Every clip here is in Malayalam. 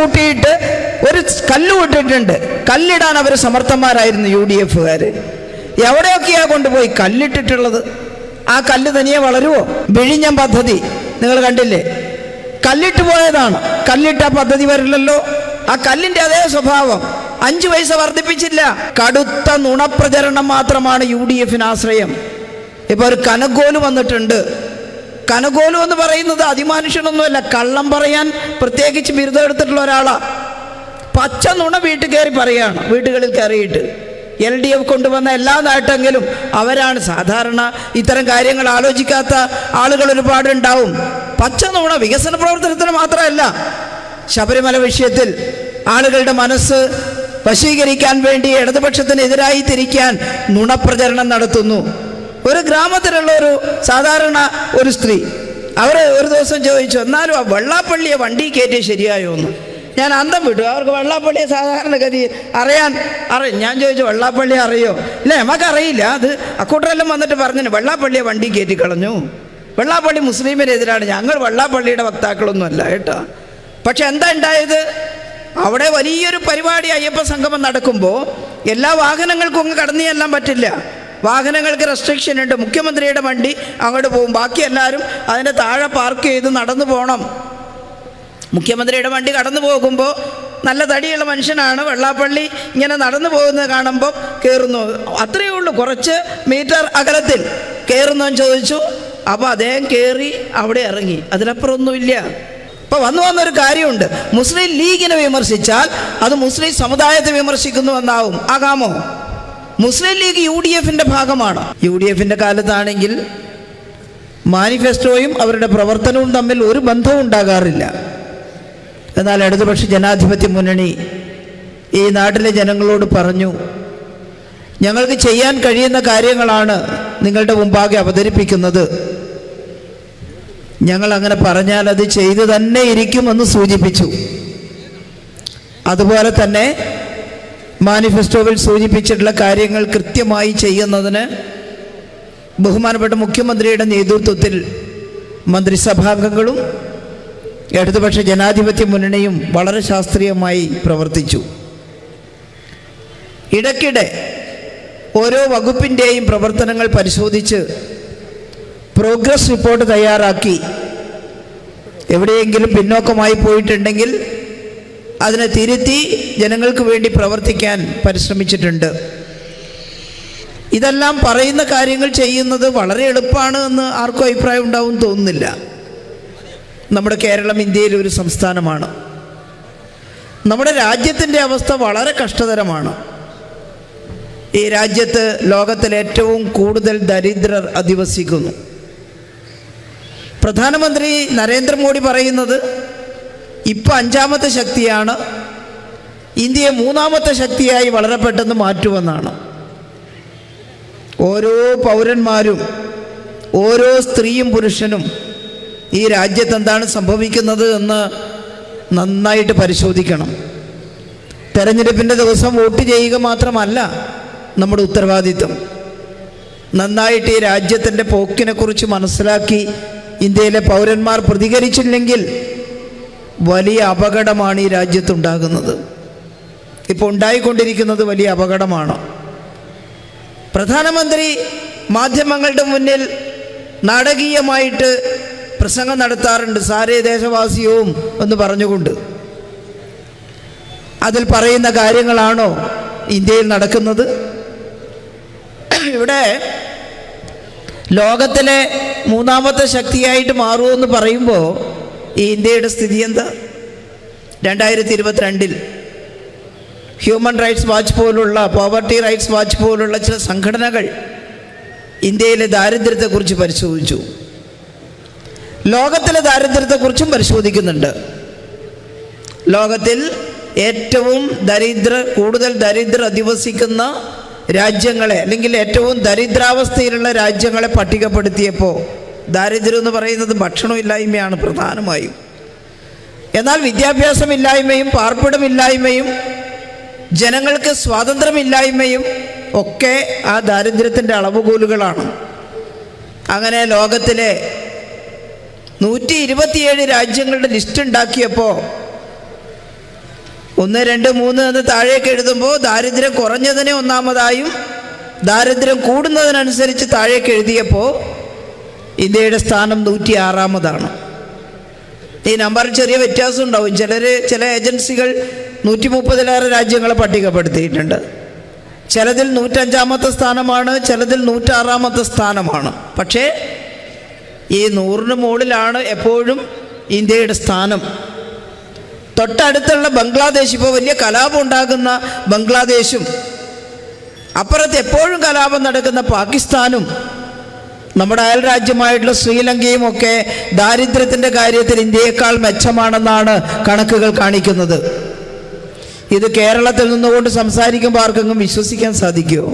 കൂട്ടിയിട്ട് ഒരു കല്ല് വിട്ടിട്ടുണ്ട് കല്ലിടാൻ അവർ സമർത്ഥന്മാരായിരുന്നു യു ഡി എഫുകാർ എവിടെയൊക്കെയാ കൊണ്ടുപോയി കല്ലിട്ടിട്ടുള്ളത്? ആ കല്ല് തനിയെ വളരുമോ വിഴിഞ്ഞം പദ്ധതി. നിങ്ങൾ കണ്ടില്ലേ? കല്ലിട്ട് പോയതാണ്. കല്ലിട്ട പദ്ധതി വരില്ലല്ലോ. ആ കല്ലിന്റെ അതേ സ്വഭാവം. അഞ്ചു പൈസ വർദ്ധിപ്പിച്ചില്ല. കടുത്ത നുണപ്രചരണം മാത്രമാണ് യു ഡി എഫിന് ആശ്രയം. ഇപ്പൊ ഒരു കനഗോൽ വന്നിട്ടുണ്ട്. കനഗോലു എന്ന് പറയുന്നത് അതിമാനുഷ്യനൊന്നുമല്ല. കള്ളം പറയാൻ പ്രത്യേകിച്ച് ബിരുദം എടുത്തിട്ടുള്ള ഒരാളാണ് പച്ച നുണ വീട്ടിൽ കയറി പറയാണ്. വീടുകളിൽ കയറിയിട്ട്. എൽ ഡി എഫ് കൊണ്ടുവന്ന എല്ലാ നാട്ടെങ്കിലും അവരാണ്. സാധാരണ ഇത്തരം കാര്യങ്ങൾ ആലോചിക്കാത്ത ആളുകൾ ഒരുപാടുണ്ടാവും. പച്ച നുണ വികസന പ്രവർത്തനത്തിന് മാത്രമല്ല ശബരിമല വിഷയത്തിൽ ആളുകളുടെ മനസ്സ് വശീകരിക്കാൻ വേണ്ടി ഇടതുപക്ഷത്തിനെതിരായി തിരിക്കാൻ നുണപ്രചരണം നടത്തുന്നു. ഒരു ഗ്രാമത്തിലുള്ള ഒരു സാധാരണ ഒരു സ്ത്രീ. അവർ ഒരു ദിവസം ചോദിച്ചു എന്നാലും ആ വെള്ളാപ്പള്ളിയെ വണ്ടി കയറ്റി ശരിയായോ എന്ന്? ഞാൻ അന്തം വിട്ടു. അവർക്ക് വെള്ളാപ്പള്ളിയെ സാധാരണഗതി അറിയാൻ അറിയും ഞാൻ ചോദിച്ചു വെള്ളാപ്പള്ളി അറിയോ? ഇല്ല നമുക്കറിയില്ല അത് അക്കൂട്ടരെല്ലാം വന്നിട്ട് പറഞ്ഞു വെള്ളാപ്പള്ളിയെ വണ്ടി കയറ്റി കളഞ്ഞു. വെള്ളാപ്പള്ളി മുസ്ലിമിനെതിരാണ്. ഞങ്ങൾ വെള്ളാപ്പള്ളിയുടെ വക്താക്കളൊന്നുമല്ല കേട്ടോ. പക്ഷെ എന്താ ഉണ്ടായത് അവിടെ വലിയൊരു പരിപാടി അയ്യപ്പ സംഗമം നടക്കുമ്പോൾ എല്ലാ വാഹനങ്ങൾക്കും അങ്ങ് കടന്നു ചെല്ലാൻ പറ്റില്ല. വാഹനങ്ങൾക്ക് റെസ്ട്രിക്ഷൻ ഉണ്ട്. മുഖ്യമന്ത്രിയുടെ വണ്ടി അങ്ങോട്ട് പോകും. ബാക്കി എല്ലാവരും അതിന്റെ താഴെ പാർക്ക് ചെയ്ത് നടന്നു പോകണം മുഖ്യമന്ത്രിയുടെ വണ്ടി കടന്നു പോകുമ്പോൾ നല്ല തടിയുള്ള മനുഷ്യനാണ് വെള്ളാപ്പള്ളി ഇങ്ങനെ നടന്നു പോകുന്നത് കാണുമ്പോൾ കയറുന്നു അത്രയേ ഉള്ളൂ. കുറച്ച് മീറ്റർ അകലത്തിൽ കയറുന്നു ചോദിച്ചു. അപ്പോൾ അദ്ദേഹം കയറി അവിടെ ഇറങ്ങി. അതിലപ്പുറമൊന്നുമില്ല ഇപ്പോൾ വന്നു വന്നൊരു കാര്യമുണ്ട്. മുസ്ലിം ലീഗിനെ വിമർശിച്ചാൽ അത് മുസ്ലിം സമുദായത്തെ വിമർശിക്കുന്നു എന്നാവും. ആകാമോ? മുസ്ലിം ലീഗ് യു ഡി എഫിന്റെ ഭാഗമാണ്. യു ഡി എഫിന്റെ കാലത്താണെങ്കിൽ മാനിഫെസ്റ്റോയും അവരുടെ പ്രവർത്തനവും തമ്മിൽ ഒരു ബന്ധവും ഉണ്ടാകാറില്ല. എന്നാൽ ഇടതുപക്ഷ ജനാധിപത്യ മുന്നണി ഈ നാട്ടിലെ ജനങ്ങളോട് പറഞ്ഞു ഞങ്ങൾക്ക് ചെയ്യാൻ കഴിയുന്ന കാര്യങ്ങളാണ് നിങ്ങളുടെ മുമ്പാകെ അവതരിപ്പിക്കുന്നത്. ഞങ്ങൾ അങ്ങനെ പറഞ്ഞാൽ അത് ചെയ്തു തന്നെ ഇരിക്കുമെന്ന് സൂചിപ്പിച്ചു. അതുപോലെ തന്നെ മാനിഫെസ്റ്റോവിൽ സൂചിപ്പിച്ചിട്ടുള്ള കാര്യങ്ങൾ കൃത്യമായി ചെയ്യുന്നതിന് ബഹുമാനപ്പെട്ട മുഖ്യമന്ത്രിയുടെ നേതൃത്വത്തിൽ മന്ത്രിസഭാംഗങ്ങളും ഇടതുപക്ഷ ജനാധിപത്യ മുന്നണിയും വളരെ ശാസ്ത്രീയമായി പ്രവർത്തിച്ചു. ഇടയ്ക്കിടെ ഓരോ വകുപ്പിന്റെയും പ്രവർത്തനങ്ങൾ പരിശോധിച്ച് പ്രോഗ്രസ് റിപ്പോർട്ട് തയ്യാറാക്കി. എവിടെയെങ്കിലും പിന്നോക്കമായി പോയിട്ടുണ്ടെങ്കിൽ അതിനെ തിരുത്തി ജനങ്ങൾക്ക് വേണ്ടി പ്രവർത്തിക്കാൻ പരിശ്രമിച്ചിട്ടുണ്ട്. ഇതെല്ലാം പറയുന്ന കാര്യങ്ങൾ ചെയ്യുന്നത് വളരെ എളുപ്പമാണ് എന്ന് ആർക്കും അഭിപ്രായം ഉണ്ടാവും തോന്നുന്നില്ല. നമ്മുടെ കേരളം ഇന്ത്യയിലെ ഒരു സംസ്ഥാനമാണ്. നമ്മുടെ രാജ്യത്തിന്റെ അവസ്ഥ വളരെ കഷ്ടതരമാണ്. ഈ രാജ്യത്ത് ലോകത്തിൽ ഏറ്റവും കൂടുതൽ ദരിദ്രർ അധിവസിക്കുന്നു. പ്രധാനമന്ത്രി നരേന്ദ്രമോദി പറയുന്നത് ഇപ്പം അഞ്ചാമത്തെ ശക്തിയാണ്. ഇന്ത്യയെ മൂന്നാമത്തെ ശക്തിയായി വളരെ പെട്ടെന്ന് മാറ്റുമെന്നാണ്. ഓരോ പൗരന്മാരും ഓരോ സ്ത്രീയും പുരുഷനും ഈ രാജ്യത്ത് എന്താണ് സംഭവിക്കുന്നത് എന്ന് നന്നായിട്ട് പരിശോധിക്കണം. തെരഞ്ഞെടുപ്പിന്റെ ദിവസം വോട്ട് ചെയ്യുക മാത്രമല്ല നമ്മുടെ ഉത്തരവാദിത്വം. നന്നായിട്ട് ഈ രാജ്യത്തിന്റെ പോക്കിനെക്കുറിച്ച് മനസ്സിലാക്കി ഇന്ത്യയിലെ പൗരന്മാർ പ്രതികരിച്ചില്ലെങ്കിൽ വലിയ അപകടമാണ് ഈ രാജ്യത്തുണ്ടാകുന്നത്. ഇപ്പോൾ ഉണ്ടായിക്കൊണ്ടിരിക്കുന്നത് വലിയ അപകടമാണ്. പ്രധാനമന്ത്രി മാധ്യമങ്ങളുടെ മുന്നിൽ നാടകീയമായിട്ട് പ്രസംഗം നടത്താറുണ്ട്. സാരേ ദേശവാസിയവും എന്ന് പറഞ്ഞുകൊണ്ട്. അതിൽ പറയുന്ന കാര്യങ്ങളാണോ ഇന്ത്യയിൽ നടക്കുന്നത്? ഇവിടെ ലോകത്തിലെ മൂന്നാമത്തെ ശക്തിയായിട്ട് മാറുമെന്ന് പറയുമ്പോൾ ഈ ഇന്ത്യയുടെ സ്ഥിതി എന്താ? രണ്ടായിരത്തി ഇരുപത്തിരണ്ടിൽ ഹ്യൂമൻ റൈറ്റ്സ് വാച്ച് പോലുള്ള പോവർട്ടി റൈറ്റ്സ് വാച്ച് പോലുള്ള ചില സംഘടനകൾ ഇന്ത്യയിലെ ദാരിദ്ര്യത്തെക്കുറിച്ച് പരിശോധിച്ചു. ലോകത്തിലെ ദാരിദ്ര്യത്തെക്കുറിച്ചും പരിശോധിക്കുന്നുണ്ട്. ലോകത്തിൽ ഏറ്റവും ദരിദ്ര കൂടുതൽ ദരിദ്ര അധിവസിക്കുന്ന രാജ്യങ്ങളെ അല്ലെങ്കിൽ ഏറ്റവും ദരിദ്രാവസ്ഥയിലുള്ള രാജ്യങ്ങളെ പട്ടികപ്പെടുത്തിയപ്പോൾ ദാരിദ്ര്യം എന്ന് പറയുന്നത് ഭക്ഷണമില്ലായ്മയാണ് പ്രധാനമായും. എന്നാൽ വിദ്യാഭ്യാസമില്ലായ്മയും പാർപ്പിടമില്ലായ്മയും ജനങ്ങൾക്ക് സ്വാതന്ത്ര്യമില്ലായ്മയും ഒക്കെ ആ ദാരിദ്ര്യത്തിന്റെ അളവുകോലുകളാണ്. അങ്ങനെ ലോകത്തിലെ നൂറ്റി ഇരുപത്തിയേഴ് രാജ്യങ്ങളുടെ ലിസ്റ്റ് ഉണ്ടാക്കിയപ്പോൾ ഒന്ന് രണ്ട് മൂന്ന് എന്ന് താഴേക്ക് എഴുതുമ്പോൾ ദാരിദ്ര്യം കുറഞ്ഞതിനെ ഒന്നാമതായും ദാരിദ്ര്യം കൂടുന്നതിനനുസരിച്ച് താഴേക്ക് എഴുതിയപ്പോൾ ഇന്ത്യയുടെ സ്ഥാനം നൂറ്റി ആറാമതാണ് ഈ നമ്പറിൽ ചെറിയ വ്യത്യാസം ഉണ്ടാവും. ചിലർ ചില ഏജൻസികൾ നൂറ്റി മുപ്പതിലേറെ രാജ്യങ്ങളെ പട്ടികപ്പെടുത്തിയിട്ടുണ്ട്. ചിലതിൽ നൂറ്റഞ്ചാമത്തെ സ്ഥാനമാണ് ചിലതിൽ നൂറ്റാറാമത്തെ സ്ഥാനമാണ്. പക്ഷേ ഈ നൂറിന് മുകളിലാണ് എപ്പോഴും ഇന്ത്യയുടെ സ്ഥാനം. തൊട്ടടുത്തുള്ള ബംഗ്ലാദേശ് ഇപ്പോൾ വലിയ കലാപം ഉണ്ടാകുന്ന ബംഗ്ലാദേശും അപ്പുറത്ത് എപ്പോഴും കലാപം നടക്കുന്ന പാകിസ്ഥാനും നമ്മുടെ അയൽ രാജ്യമായിട്ടുള്ള ശ്രീലങ്കയും ഒക്കെ ദാരിദ്ര്യത്തിന്റെ കാര്യത്തിൽ ഇന്ത്യയേക്കാൾ മെച്ചമാണെന്നാണ് കണക്കുകൾ കാണിക്കുന്നത്. ഇത് കേരളത്തിൽ നിന്നുകൊണ്ട് സംസാരിക്കുമ്പോൾ ആർക്കെങ്കിലും വിശ്വസിക്കാൻ സാധിക്കുമോ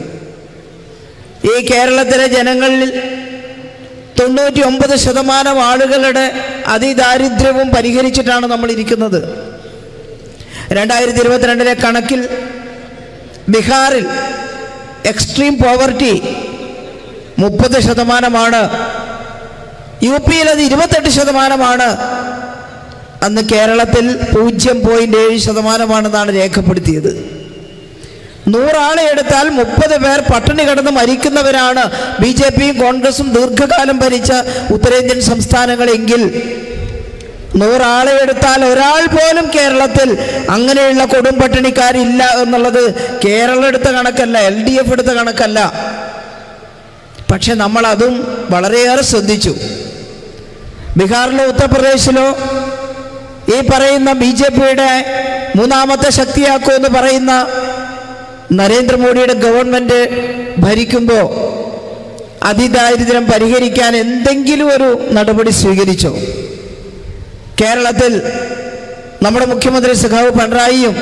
ഈ കേരളത്തിലെ ജനങ്ങളിൽ തൊണ്ണൂറ്റി ഒമ്പത് ശതമാനം ആളുകളുടെ അതിദാരിദ്ര്യവും പരിഹരിച്ചിട്ടാണ് നമ്മൾ ഇരിക്കുന്നത്. രണ്ടായിരത്തി ഇരുപത്തിരണ്ടിലെ കണക്കിൽ ബീഹാറിൽ എക്സ്ട്രീം പോവർട്ടി മുപ്പത് ശതമാനമാണ്. യു പിയിൽ അത് ഇരുപത്തെട്ട് ശതമാനമാണ്. അന്ന് കേരളത്തിൽ പൂജ്യം പോയിന്റ് ഏഴ് ശതമാനമാണെന്നാണ് രേഖപ്പെടുത്തിയത്. നൂറാളെ എടുത്താൽ മുപ്പത് പേർ പട്ടിണി കിടന്ന് മരിക്കുന്നവരാണ് ബി ജെ പിയും കോൺഗ്രസും ദീർഘകാലം ഭരിച്ച ഉത്തരേന്ത്യൻ സംസ്ഥാനങ്ങളെങ്കിൽ. നൂറാളെ എടുത്താൽ ഒരാൾ പോലും കേരളത്തിൽ അങ്ങനെയുള്ള കൊടും പട്ടിണിക്കാരില്ല എന്നുള്ളത് കേരളം എടുത്ത കണക്കല്ല എൽ ഡി എഫ് എടുത്ത കണക്കല്ല. പക്ഷെ നമ്മളതും വളരെയേറെ ശ്രദ്ധിച്ചു. ബീഹാറിലോ ഉത്തർപ്രദേശിലോ ഈ പറയുന്ന ബി ജെ പിയുടെ മൂന്നാമത്തെ ശക്തിയാക്കുമെന്ന് പറയുന്ന നരേന്ദ്രമോദിയുടെ ഗവൺമെന്റ് ഭരിക്കുമ്പോൾ അതിദാരിദ്ര്യം പരിഹരിക്കാൻ എന്തെങ്കിലും ഒരു നടപടി സ്വീകരിച്ചോ? കേരളത്തിൽ നമ്മുടെ മുഖ്യമന്ത്രി സഖാവ് പിണറായിയും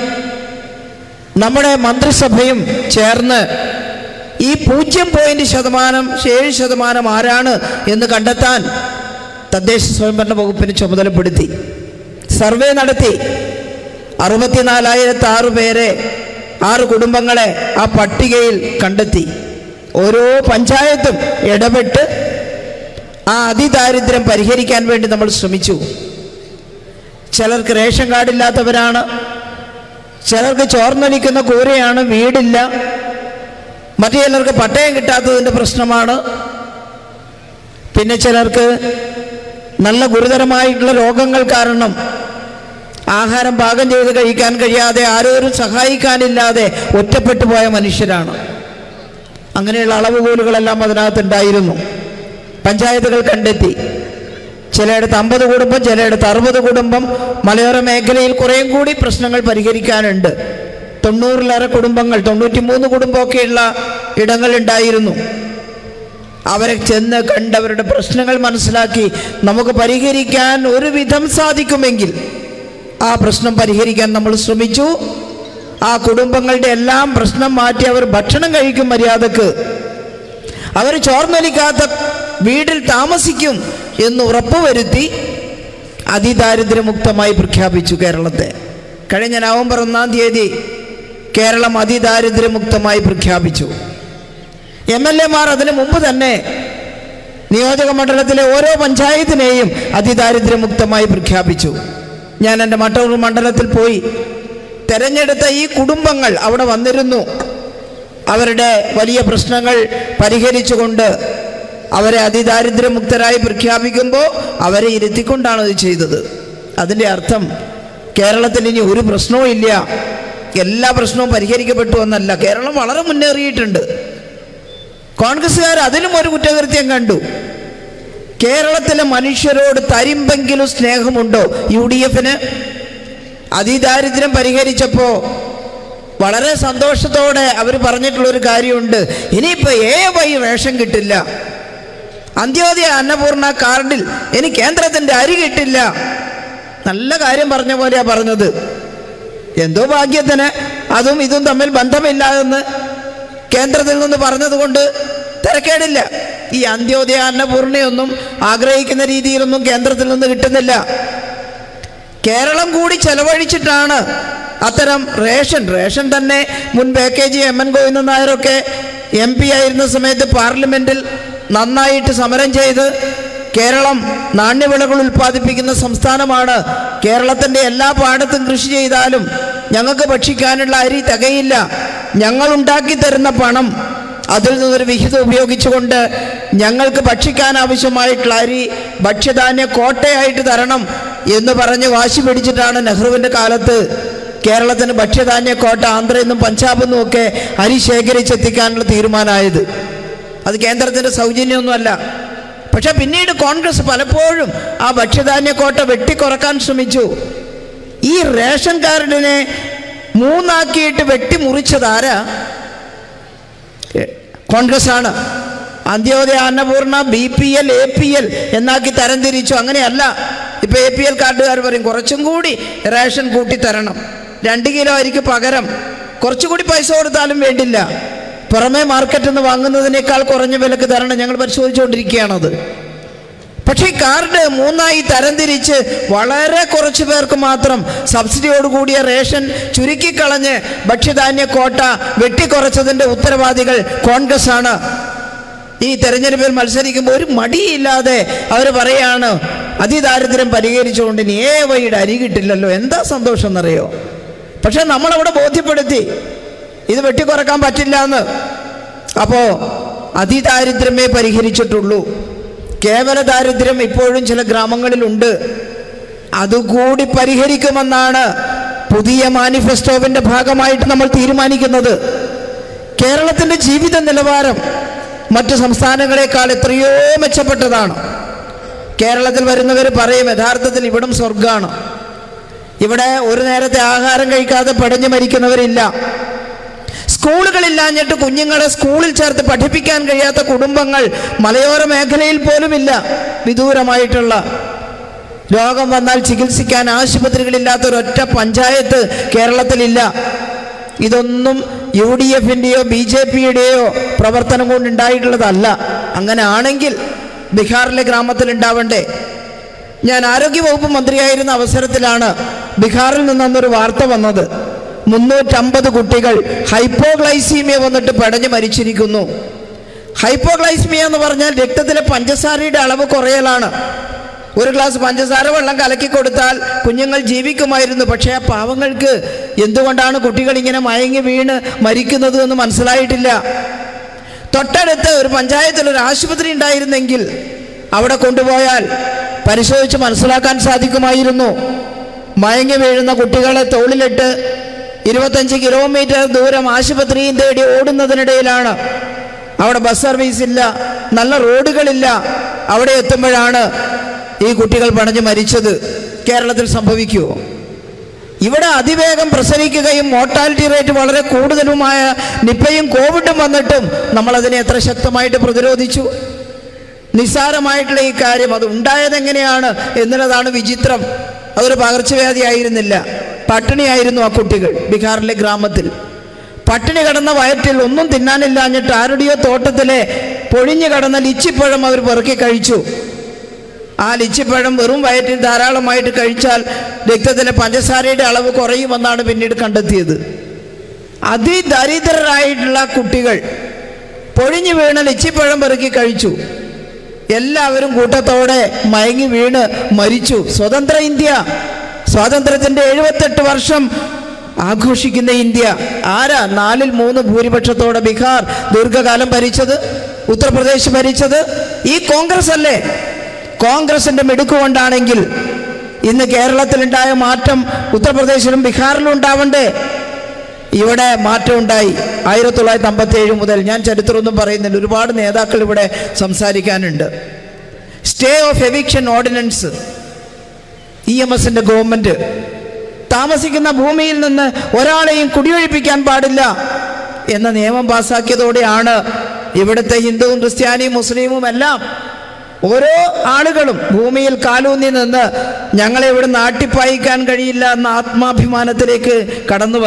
നമ്മുടെ മന്ത്രിസഭയും ചേർന്ന് ഈ പൂജ്യം പോയിന്റ് ശതമാനം ഏഴ് ശതമാനം ആരാണ് എന്ന് കണ്ടെത്താൻ തദ്ദേശ സ്വയംഭരണ വകുപ്പിന് ചുമതലപ്പെടുത്തി. സർവേ നടത്തി. അറുപത്തിനാലായിരത്തി ആറ് പേരെ ആറ് കുടുംബങ്ങളെ ആ പട്ടികയിൽ കണ്ടെത്തി. ഓരോ പഞ്ചായത്തും ഇടപെട്ട് ആ അതിദാരിദ്ര്യം പരിഹരിക്കാൻ വേണ്ടി നമ്മൾ ശ്രമിച്ചു. ചിലർക്ക് റേഷൻ കാർഡില്ലാത്തവരാണ്. ചിലർക്ക് ചോർന്നൊലിക്കുന്ന കൂരയാണ് വീടില്ല. മറ്റു ചിലർക്ക് പട്ടയം കിട്ടാത്തതിന്റെ പ്രശ്നമാണ്. പിന്നെ ചിലർക്ക് നല്ല ഗുരുതരമായിട്ടുള്ള രോഗങ്ങൾ കാരണം ആഹാരം പാകം ചെയ്ത് കഴിക്കാൻ കഴിയാതെ ആരോരും സഹായിക്കാനില്ലാതെ ഒറ്റപ്പെട്ടു പോയ മനുഷ്യരാണ്. അങ്ങനെയുള്ള അളവുകോലുകളെല്ലാം അതിനകത്തുണ്ടായിരുന്നു. പഞ്ചായത്തുകൾ കണ്ടെത്തി. ചിലയിടത്ത് അമ്പത് കുടുംബം ചിലയിടത്ത് അറുപത് കുടുംബം. മലയോര മേഖലയിൽ കുറേയും കൂടി പ്രശ്നങ്ങൾ പരിഹരിക്കാനുണ്ട്. തൊണ്ണൂറിലേറെ കുടുംബങ്ങൾ തൊണ്ണൂറ്റി മൂന്ന് കുടുംബമൊക്കെയുള്ള ഇടങ്ങളുണ്ടായിരുന്നു. അവരെ ചെന്ന് കണ്ടവരുടെ പ്രശ്നങ്ങൾ മനസ്സിലാക്കി നമുക്ക് പരിഹരിക്കാൻ ഒരുവിധം സാധിക്കുമെങ്കിൽ ആ പ്രശ്നം പരിഹരിക്കാൻ നമ്മൾ ശ്രമിച്ചു. ആ കുടുംബങ്ങളുടെ എല്ലാം പ്രശ്നം മാറ്റി അവർ ഭക്ഷണം കഴിക്കും മര്യാദയ്ക്ക്. അവർ ചോർന്നൊലിക്കാത്ത വീട്ടിൽ താമസിക്കും എന്ന് ഉറപ്പുവരുത്തി അതിദാരിദ്ര്യമുക്തമായി പ്രഖ്യാപിച്ചു കേരളത്തെ. കഴിഞ്ഞ നവംബർ ഒന്നാം തീയതി കേരളം അതിദാരിദ്ര്യമുക്തമായി പ്രഖ്യാപിച്ചു. എം എൽ എമാർ അതിനു മുമ്പ് തന്നെ നിയോജക മണ്ഡലത്തിലെ ഓരോ പഞ്ചായത്തിനെയും അതിദാരിദ്ര്യമുക്തമായി പ്രഖ്യാപിച്ചു. ഞാൻ എന്റെ മട്ടൂർ മണ്ഡലത്തിൽ പോയി. തെരഞ്ഞെടുത്ത ഈ കുടുംബങ്ങൾ അവിടെ വന്നിരുന്നു. അവരുടെ വലിയ പ്രശ്നങ്ങൾ പരിഹരിച്ചുകൊണ്ട് അവരെ അതിദാരിദ്ര്യമുക്തരായി പ്രഖ്യാപിക്കുമ്പോൾ അവരെ ഇരുത്തിക്കൊണ്ടാണ് ഇത് ചെയ്തത്. അതിന്റെ അർത്ഥം കേരളത്തിൽ ഇനി ഒരു പ്രശ്നവും ഇല്ല. എല്ലാ പ്രശ്നവും പരിഹരിക്കപ്പെട്ടു എന്നല്ല. കേരളം വളരെ മുന്നേറിയിട്ടുണ്ട്. കോൺഗ്രസ്സുകാർ അതിലും ഒരു കുറ്റകൃത്യം കണ്ടു. കേരളത്തിലെ മനുഷ്യരോട് തരിമ്പെങ്കിലും സ്നേഹമുണ്ടോ? യു ഡി എഫിന് അതിദാരിദ്ര്യം പരിഹരിച്ചപ്പോൾ വളരെ സന്തോഷത്തോടെ അവർ പറഞ്ഞിട്ടുള്ളൊരു കാര്യമുണ്ട്. ഇനിയിപ്പോൾ ഏ വൈ റേഷൻ കിട്ടില്ല. അന്ത്യോദയ അന്നപൂർണ കാർഡിൽ ഇനി കേന്ദ്രത്തിന്റെ അരി കിട്ടില്ല. നല്ല കാര്യം പറഞ്ഞ പോലെയാണ് പറഞ്ഞത്. എന്തോ ഭാഗ്യത്തിന് അതും ഇതും തമ്മിൽ ബന്ധമില്ല എന്ന് കേന്ദ്രത്തിൽ നിന്ന് പറഞ്ഞതുകൊണ്ട് തിരക്കേടില്ല. ഈ അന്ത്യോദയ അന്നപൂർണയൊന്നും ആഗ്രഹിക്കുന്ന രീതിയിലൊന്നും കേന്ദ്രത്തിൽ നിന്ന് കിട്ടുന്നില്ല. കേരളം കൂടി ചെലവഴിച്ചിട്ടാണ് അത്തരം റേഷൻ റേഷൻ തന്നെ മുൻ A K G M N Govindan നായരൊക്കെ M P ആയിരുന്ന സമയത്ത് പാർലമെന്റിൽ നന്നായിട്ട് സമരം ചെയ്ത് കേരളം നാണ്യവിളകൾ ഉൽപ്പാദിപ്പിക്കുന്ന സംസ്ഥാനമാണ്. കേരളത്തിന്റെ എല്ലാ പാടത്തും കൃഷി ചെയ്താലും ഞങ്ങൾക്ക് ഭക്ഷിക്കാനുള്ള അരി തികയില്ല. ഞങ്ങൾ ഉണ്ടാക്കി തരുന്ന പണം അതിൽ നിന്നൊരു വിഹിതം ഉപയോഗിച്ചുകൊണ്ട് ഞങ്ങൾക്ക് ഭക്ഷിക്കാൻ ആവശ്യമായിട്ടുള്ള അരി ഭക്ഷ്യധാന്യ കോട്ടയായിട്ട് തരണം എന്ന് പറഞ്ഞ് വാശി പിടിച്ചിട്ടാണ് നെഹ്റുവിന്റെ കാലത്ത് കേരളത്തിന് ഭക്ഷ്യധാന്യ കോട്ട പഞ്ചാബിൽ നിന്നും ഒക്കെ അരി ശേഖരിച്ചെത്തിക്കാനുള്ള തീരുമാനമായത്. അത് കേന്ദ്രത്തിന്റെ സൗജന്യമൊന്നുമല്ല. പക്ഷെ പിന്നീട് കോൺഗ്രസ് പലപ്പോഴും ആ ഭക്ഷ്യധാന്യ കോട്ട വെട്ടിക്കുറക്കാൻ ശ്രമിച്ചു. ഈ റേഷൻ കാർഡിനെ മൂന്നാക്കിയിട്ട് വെട്ടിമുറിച്ചതാരാ? കോൺഗ്രസ് ആണ് Antyodaya Annapurna B P L A P L എന്നാക്കി തരംതിരിച്ചു. അങ്ങനെയല്ല. ഇപ്പൊ എ പി എൽ കാർഡുകാർ പറയും കുറച്ചും കൂടി റേഷൻ കൂട്ടി തരണം രണ്ട് കിലോ അരിക്ക് പകരം കുറച്ചുകൂടി പൈസ കൊടുത്താലും വേണ്ടില്ല. പുറമേ മാർക്കറ്റിൽ നിന്ന് വാങ്ങുന്നതിനേക്കാൾ കുറഞ്ഞ വിലക്ക് തരണം ഞങ്ങൾ പരിശോധിച്ചുകൊണ്ടിരിക്കുകയാണത് പക്ഷേ ഈ കാർഡ് മൂന്നായി തരംതിരിച്ച് വളരെ കുറച്ച് പേർക്ക് മാത്രം സബ്സിഡിയോട് കൂടിയ റേഷൻ ചുരുക്കിക്കളഞ്ഞ് ഭക്ഷ്യധാന്യ കോട്ട വെട്ടിക്കുറച്ചതിന്റെ ഉത്തരവാദികൾ കോൺഗ്രസ് ആണ്. ഈ തെരഞ്ഞെടുപ്പിൽ മത്സരിക്കുമ്പോൾ ഒരു മടിയില്ലാതെ അവർ പറയാണ് അതിദാരിദ്ര്യം പരിഹരിച്ചുകൊണ്ട് ഇനി ഏ വഴിയുടെ അരി കിട്ടില്ലല്ലോ എന്താ സന്തോഷം എന്നറിയോ പക്ഷെ നമ്മളവിടെ ബോധ്യപ്പെടുത്തി ഇത് വെട്ടിക്കുറക്കാൻ പറ്റില്ല എന്ന് അപ്പോൾ അതിദാരിദ്ര്യമേ പരിഹരിച്ചിട്ടുള്ളൂ. കേവല ദാരിദ്ര്യം ഇപ്പോഴും ചില ഗ്രാമങ്ങളിലുണ്ട്. അതുകൂടി പരിഹരിക്കുമെന്നാണ് പുതിയ മാനിഫെസ്റ്റോവിന്റെ ഭാഗമായിട്ട് നമ്മൾ തീരുമാനിക്കുന്നത്. കേരളത്തിന്റെ ജീവിത നിലവാരം മറ്റു സംസ്ഥാനങ്ങളെക്കാൾ എത്രയോ മെച്ചപ്പെട്ടതാണ്. കേരളത്തിൽ വരുന്നവർ പറയും യഥാർത്ഥത്തിൽ ഇവിടം സ്വർഗമാണ് ഇവിടെ ഒരു നേരത്തെ ആഹാരം കഴിക്കാതെ പടഞ്ഞു മരിക്കുന്നവരില്ല. സ്കൂളുകളില്ലാഞ്ഞിട്ട് കുഞ്ഞുങ്ങളെ സ്കൂളിൽ ചേർത്ത് പഠിപ്പിക്കാൻ കഴിയാത്ത കുടുംബങ്ങൾ മലയോര മേഖലയിൽ പോലുമില്ല. വിദൂരമായിട്ടുള്ള രോഗം വന്നാൽ ചികിത്സിക്കാൻ ആശുപത്രികളില്ലാത്ത ഒരൊറ്റ പഞ്ചായത്ത് കേരളത്തിലില്ല. ഇതൊന്നും യു ഡി എഫിന്റെയോ ബി ജെ പിയുടെയോ പ്രവർത്തനം കൊണ്ടുണ്ടായിട്ടുള്ളതല്ല. അങ്ങനെ ആണെങ്കിൽ ബീഹാറിലെ ഗ്രാമത്തിൽ ഉണ്ടാവണ്ടേ ഞാൻ ആരോഗ്യവകുപ്പ് മന്ത്രിയായിരുന്ന അവസരത്തിലാണ് ബീഹാറിൽ നിന്നൊരു വാർത്ത വന്നത്. മുന്നൂറ്റമ്പത് കുട്ടികൾ ഹൈപ്പോഗ്ലൈസീമിയ വന്നിട്ട് പടഞ്ഞ് മരിച്ചിരിക്കുന്നു. ഹൈപ്പോഗ്ലൈസീമിയ എന്ന് പറഞ്ഞാൽ രക്തത്തിലെ പഞ്ചസാരയുടെ അളവ് കുറയലാണ്. ഒരു ഗ്ലാസ് പഞ്ചസാര വെള്ളം കലക്കി കൊടുത്താൽ കുഞ്ഞുങ്ങൾ ജീവിക്കുമായിരുന്നു. പക്ഷേ ആ പാവങ്ങൾക്ക് എന്തുകൊണ്ടാണ് കുട്ടികൾ ഇങ്ങനെ മയങ്ങി വീണ് മരിക്കുന്നത് എന്ന് മനസ്സിലായിട്ടില്ല. തൊട്ടടുത്ത് ഒരു പഞ്ചായത്തിൽ ഒരു ആശുപത്രി ഉണ്ടായിരുന്നെങ്കിൽ അവിടെ കൊണ്ടുപോയാൽ പരിശോധിച്ച് മനസ്സിലാക്കാൻ സാധിക്കുമായിരുന്നു. മയങ്ങി വീഴുന്ന കുട്ടികളെ തോളിലിട്ട് ഇരുപത്തഞ്ച് കിലോമീറ്റർ ദൂരം ആശുപത്രിയും തേടി ഓടുന്നതിനിടയിലാണ്. അവിടെ ബസ് സർവീസ് ഇല്ല നല്ല റോഡുകളില്ല. അവിടെ എത്തുമ്പോഴാണ് ഈ കുട്ടികൾ പണഞ്ഞ് മരിച്ചത്. കേരളത്തിൽ സംഭവിക്കുമോ ഇവിടെ അതിവേഗം പ്രസരിക്കുകയും മോർട്ടാലിറ്റി റേറ്റ് വളരെ കൂടുതലുമായ നിപ്പയും കോവിഡും വന്നിട്ടും നമ്മളതിനെ എത്ര ശക്തമായിട്ട് പ്രതിരോധിച്ചു? നിസ്സാരമായിട്ടുള്ള ഈ കാര്യം അത് ഉണ്ടായതെങ്ങനെയാണ് എന്നുള്ളതാണ് വിചിത്രം. അതൊരു പകർച്ചവ്യാധി ആയിരുന്നില്ല പട്ടിണിയായിരുന്നു ആ കുട്ടികൾ ബീഹാറിലെ ഗ്രാമത്തിൽ. പട്ടിണി കടന്ന വയറ്റിൽ ഒന്നും തിന്നാനില്ലാഞ്ഞിട്ട് ആരുടെയോ തോട്ടത്തിലെ പൊഴിഞ്ഞു കടന്ന ലിച്ചിപ്പഴം അവർ പെറുക്കി കഴിച്ചു. ആ ലിച്ചിപ്പഴം വെറും വയറ്റിൽ ധാരാളമായിട്ട് കഴിച്ചാൽ രക്തത്തിലെ പഞ്ചസാരയുടെ അളവ് കുറയുമെന്നാണ് പിന്നീട് കണ്ടെത്തിയത്. അതിദരിദ്രരായിട്ടുള്ള കുട്ടികൾ പൊഴിഞ്ഞു വീണ ലിച്ചിപ്പഴം പെറുക്കി കഴിച്ചു. എല്ലാവരും കൂട്ടത്തോടെ മയങ്ങി വീണ് മരിച്ചു. സ്വതന്ത്ര ഇന്ത്യ. സ്വാതന്ത്ര്യത്തിന്റെ എഴുപത്തെട്ട് വർഷം ആഘോഷിക്കുന്ന ഇന്ത്യ. ആരാ നാലിൽ മൂന്ന് ഭൂരിപക്ഷത്തോടെ ബീഹാർ ദീർഘകാലം ഭരിച്ചത്? ഉത്തർപ്രദേശ് ഭരിച്ചത്? ഈ കോൺഗ്രസ് അല്ലേ? കോൺഗ്രസിന്റെ മിടുക്കുകൊണ്ടാണെങ്കിൽ ഇന്ന് കേരളത്തിലുണ്ടായ മാറ്റം ഉത്തർപ്രദേശിലും ബീഹാറിലും ഉണ്ടാവണ്ടേ? ഇവിടെ മാറ്റം ഉണ്ടായി. ആയിരത്തി തൊള്ളായിരത്തി അമ്പത്തി ഏഴ് മുതൽ ഞാൻ ചരിത്രമൊന്നും പറയുന്നില്ല. ഒരുപാട് നേതാക്കൾ ഇവിടെ സംസാരിക്കാനുണ്ട്. Stay of eviction ordinance E M എസിന്റെ ഗവൺമെന്റ് താമസിക്കുന്ന ഭൂമിയിൽ നിന്ന് ഒരാളെയും കുടിയൊഴിപ്പിക്കാൻ പാടില്ല എന്ന നിയമം പാസാക്കിയതോടെയാണ് ഇവിടുത്തെ ഹിന്ദുവും ക്രിസ്ത്യാനിയും മുസ്ലിമും എല്ലാം ഓരോ ആളുകളും ഭൂമിയിൽ കാലൂന്നി നിന്ന് ഞങ്ങളെ ഇവിടെ നാട്ടിപ്പായിക്കാൻ കഴിയില്ല എന്ന ആത്മാഭിമാനത്തിലേക്ക് കടന്നു